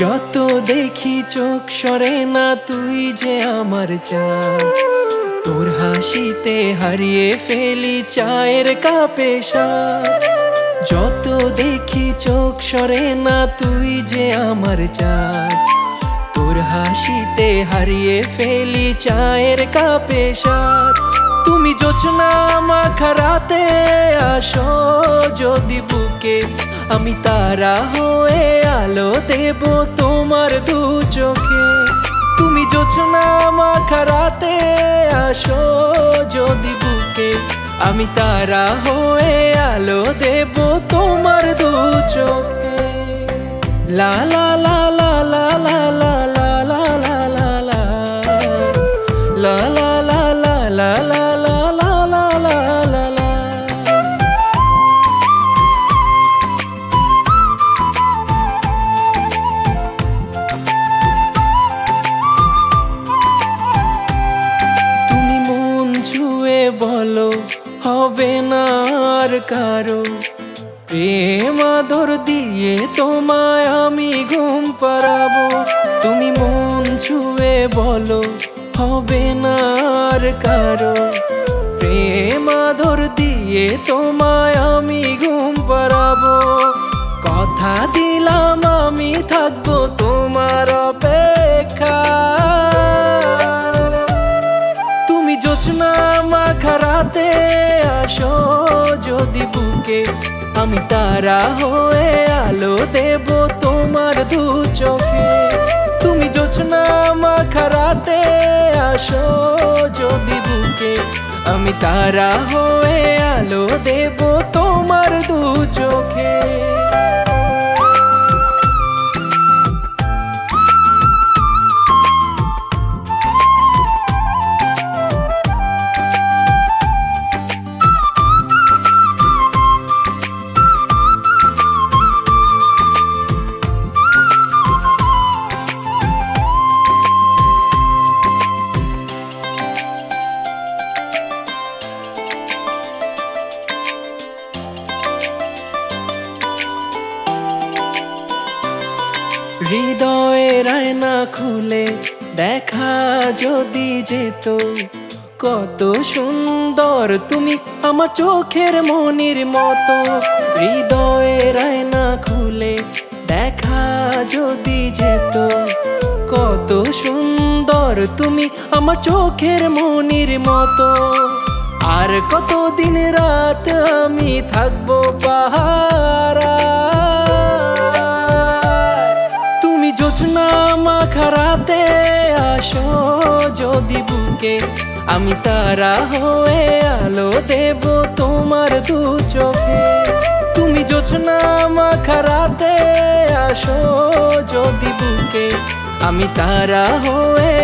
যত দেখি চোখ সরে না তুই যে আমার চাঁদ। তোর হাসিতে হারিয়ে ফেলি চায়ের কাপে যত দেখি চোখ সরে না তুই যে আমার চাঁদ। তোর হাসিতে হারিয়ে ফেলি চায়ের কাপে তুমি জোছনা মাখারাতে আসো যদি বুকে আমি তারা হয়ে আলো দেব তোমার দু চোখে। তুমি জোছনা মাখারাতে, আসো যদি বুকে। আমি তারা হয়ে আলো দেব তোমার দু চোখে। লা লা লা বলো, হবে না আর কারও। প্রেম আদর দিয়ে তোমায় আমি ঘুম পাড়াবো। তুমি মন ছুঁয়ে বলো, হবে না আর কারও। প্রেম আদর দিয়ে তোমায় আমি ঘুম পাড়াবো। কথা দিলাম, আমি থাকব তোমার অপেক্ষা। তুমি জোছনা মাখারাতে আসো, যদি বুকে আমি তারা হয়ে আলো দেব তোমার দু চোখে। তুমি জোছনা মাখারাতে আসো, যদি বুকে আমি তারা হয়ে আলো দেব তোমার দু চোখে। হৃদয়ের আয়না খুলে দেখা যদি যেত, কত সুন্দর তুমি আমার চোখের মনির মতো। হৃদয়ের আয়না খুলে দেখা যদি যেত, কত সুন্দর তুমি আমার চোখের মনির মতো। আর কত দিন রাত আমি থাকব পাহারা মাখারাতে আসো, যদি বুকে আমি তারা হয়ে আলো দেব তোমার দু চোখে। তুমি জোছনা মাখারাতে আসো, যদি বুকে আমি তারা হয়ে